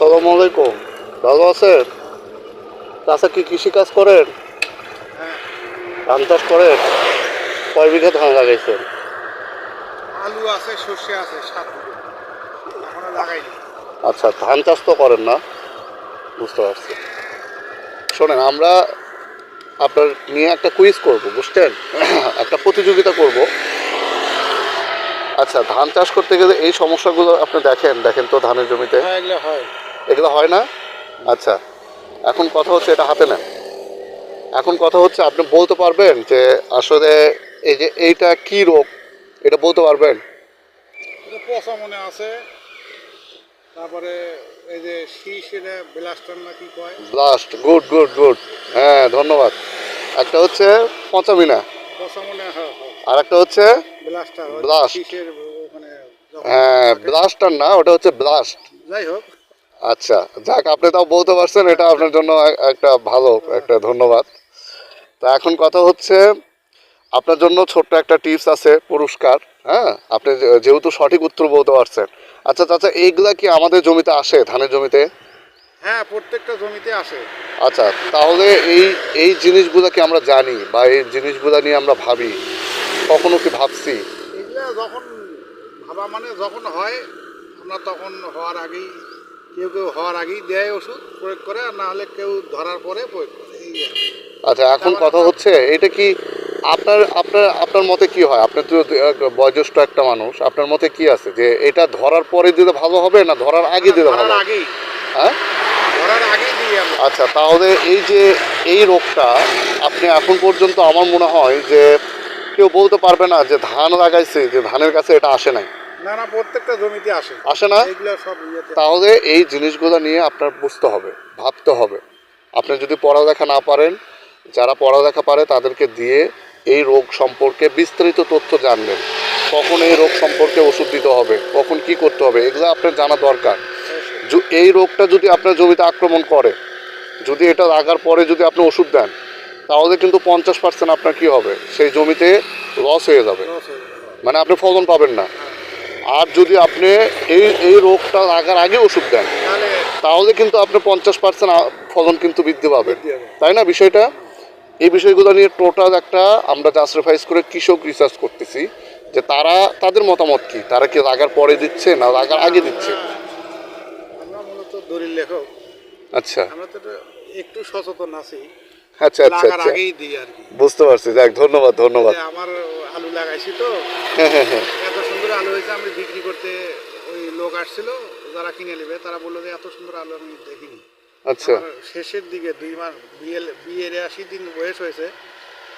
আসসালামু আলাইকুম। ভালো আছেন? চাষা কি কৃষিকাজ করেন? ধান চাষ করেন? কয় বিঘা ধান লাগাইছেন? আলু আছে সর্ষে আছে সাত এখনও লাগাইনি। আচ্ছা ধান চাষ তো করেন না? বুঝতে পারছি। শোনেন আমরা আপনার নিয়ে একটা কুইজ করব বুঝছেন? একটা প্রতিযোগিতা করব। আচ্ছা ধান চাষ করতে গেলে এই সমস্যাগুলো আপনি দেখেন দেখেন তো ধানের জমিতে? হ্যাঁ। এগুলো হয় না? আচ্ছা এখন কথা হচ্ছে এটা হাতে নেন। এখন কথা হচ্ছে আপনি বলতে পারবেন যে আসলে এই যে এইটা কি রোগ? এটা বলতে পারবেন? পচা মনে আছে। তারপরে এই যে শীষ এটা ব্লাস্টার না কি কয়? Blast good good good. হ্যাঁ ধন্যবাদ। একটা হচ্ছে পঞ্চামিনা পচা মনে হয়। আর একটা হচ্ছে ব্লাস্টার Blast. শীষের হ্যাঁ। ব্লাস্টার না ওটা হচ্ছে ব্লাস্ট। যাই হোক। আচ্ছা যাক আপনি তাও বলতে পারছেন এটা আপনার জন্য একটা ভালো একটা ধন্যবাদ। তা এখন কথা হচ্ছে আপনার জন্য ছোট্ট একটা টিপস আছে পুরস্কার হ্যাঁ? আপনি যেহেতু সঠিক উত্তর বলতে পারছেন। আচ্ছা চাচা এইগুলা কি আমাদের জমিতে আসে ধানের জমিতে? হ্যাঁ প্রত্যেকটা জমিতে আসে। আচ্ছা তাহলে এই এই জিনিসগুলো কি আমরা জানি বা এই জিনিসগুলো নিয়ে আমরা ভাবি? কখনো কি ভাবছি? যখন ভাবা মানে যখন হয় আমরা তখন হওয়ার আগেই কেউ কেউ হওয়ার আগেই দেয় ওষুধ প্রয়োগ করে আর না হলে কেউ ধরার পরে প্রয়োগ করে। আচ্ছা এখন কথা হচ্ছে এটা কি আপনার আপনার আপনার মতে কি হয়? আপনি তো বয়োজ্যেষ্ঠ একটা মানুষ আপনার মতে কি আছে? যে এটা ধরার পরে দিলে ভালো হবে না ধরার আগে দিলে ভালো আগেই। হ্যাঁ? ধরার আগেই আচ্ছা তাহলে এই যে এই রোগটা আপনি এখন পর্যন্ত আমার মনে হয় যে কেউ বলতে পারবে না যে ধান লাগাইছে যে ধানের কাছে এটা আসে নাই। না না প্রত্যেকটা জমিতে আসে। আসে না? সব তাহলে এই জিনিসগুলো নিয়ে আপনার বুঝতে হবে ভাবতে হবে। আপনি যদি পড়ালেখা না পারেন যারা পড়ালেখা পারে তাদেরকে দিয়ে এই রোগ সম্পর্কে বিস্তারিত তথ্য জানবেন। কখন এই রোগ সম্পর্কে ওষুধ দিতে হবে কখন কি করতে হবে এগুলো আপনার জানা দরকার। এই রোগটা যদি আপনার জমিতে আক্রমণ করে যদি এটা লাগার পরে যদি আপনি ওষুধ দেন তাহলে কিন্তু পঞ্চাশ পার্সেন্ট আপনার কি হবে? সেই জমিতে লস হয়ে যাবে। লস হয়ে যাবে। মানে আপনি ফলন পাবেন না। আর যদি আপনি এই এই রোগটা লাগার আগে ওষুধ দেন তাহলে কিন্তু আপনি পঞ্চাশ পার্সেন্ট ফলন কিন্তু বৃদ্ধি পাবেন তাই না বিষয়টা? এই বিষয়গুলো নিয়ে টোটাল একটা আমরা জাস্টিফাইজ করে কৃষক রিসার্চ করতেছি যে তারা তাদের মতামত কি? তারা কি লাগার পরে দিচ্ছে না লাগার আগে দিচ্ছে? দলিল লেখক। আচ্ছা। আমরা তো একটু- সচেতন আছি। আচ্ছা আচ্ছা আচ্ছা। বুঝতে পারছি। যাক ধন্যবাদ ধন্যবাদ। আমার আলু লাগাইছি তো। হ্যাঁ হ্যাঁ হ্যাঁ। আলু হয়েছে আমি বিক্রি করতে ওই লোক আসছিল যারা কিনে নেবে তারা বলল যে এত সুন্দর আলু আমি দেখিনি। আচ্ছা। শেষের দিকে দুই মাস বিয়ে বিয়ের আশি দিন বয়স হয়েছে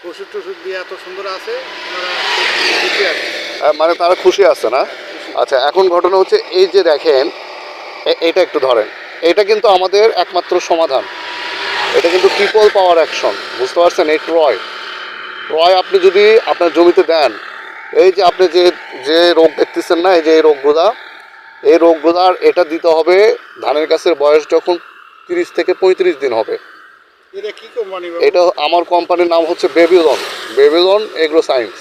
ওষুধ টষুধ দিয়ে এত সুন্দর আছে মানে তারা খুশি আছে না? আচ্ছা এখন ঘটনা হচ্ছে এই যে দেখেন এটা একটু ধরেন এটা কিন্তু আমাদের একমাত্র সমাধান। এটা কিন্তু ট্রিপল পাওয়ার অ্যাকশন বুঝতে পারছেন? এই ট্রয় ট্রয় আপনি যদি আপনার জমিতে দেন এই যে আপনি যে যে রোগ দেখতেছেন না এই যে এই রোগগুলা এই রোগগুলার এটা দিতে হবে ধানের গাছের বয়স যখন তিরিশ থেকে পঁয়ত্রিশ দিন হবে। এটা কি কোম্পানি এটা আমার কোম্পানির নাম হচ্ছে বেবিলন বেবিলন এগ্রো সায়েন্স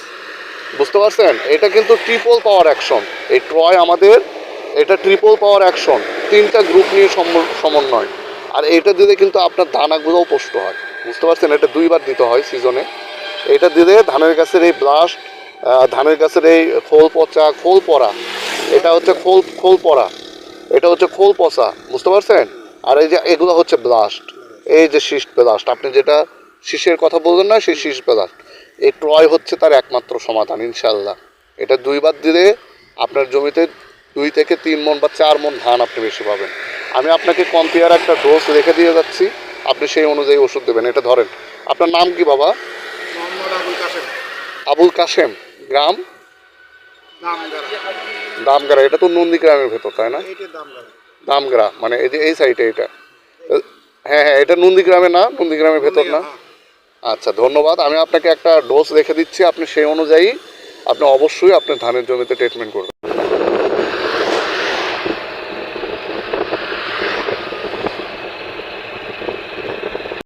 বুঝতে পারছেন? এটা কিন্তু ট্রিপল পাওয়ার অ্যাকশন এই ট্রয় আমাদের এটা ট্রিপল পাওয়ার অ্যাকশন তিনটা গ্রুপ নিয়ে সম- সমন্বয়। আর এটা দিলে কিন্তু আপনার দানাগুলোও পোষ্ট হয়। বুঝতে পারছেন? এটা দুইবার দিতে হয় সিজনে এটা দিলে ধানের গাছের এই ব্লাস্ট ধানের গাছের এই খোল পচা খোল পরা এটা হচ্ছে খোল খোল পরা এটা হচ্ছে খোল পচা বুঝতে পারছেন? আর এই যে এগুলো হচ্ছে ব্লাস্ট এই যে শীষ ব্লাস্ট আপনি যেটা শীষের কথা বললেন না সেই শীষ ব্লাস্ট এই ট্রয় হচ্ছে তার একমাত্র সমাধান ইনশাল্লাহ এটা দুইবার দিলে আপনার জমিতে দুই থেকে তিন মন বা চার মন ধান আপনি বেশি পাবেন। আমি আপনাকে কম্পেয়ার একটা ডোজ রেখে দিয়ে যাচ্ছি আপনি সেই অনুযায়ী ওষুধ দেবেন। এটা ধরেন আপনার নাম কি বাবা? আবুল কাসেম আবুল কাশেম। গ্রাম? দামগাড়া। দামগাড়া এটা তো নন্দীগ্রামের ভেতর তাই না? দামগাড়া। দামগ্রা মানে এই যে এই সাইডে এটা। হ্যাঁ হ্যাঁ এটা নন্দীগ্রামে না? নন্দীগ্রামের ভেতর না? হ্যাঁ। আচ্ছা ধন্যবাদ। আমি আপনাকে একটা ডোজ রেখে দিচ্ছি আপনি সেই অনুযায়ী আপনি অবশ্যই আপনার ধানের জমিতে ট্রিটমেন্ট করবেন।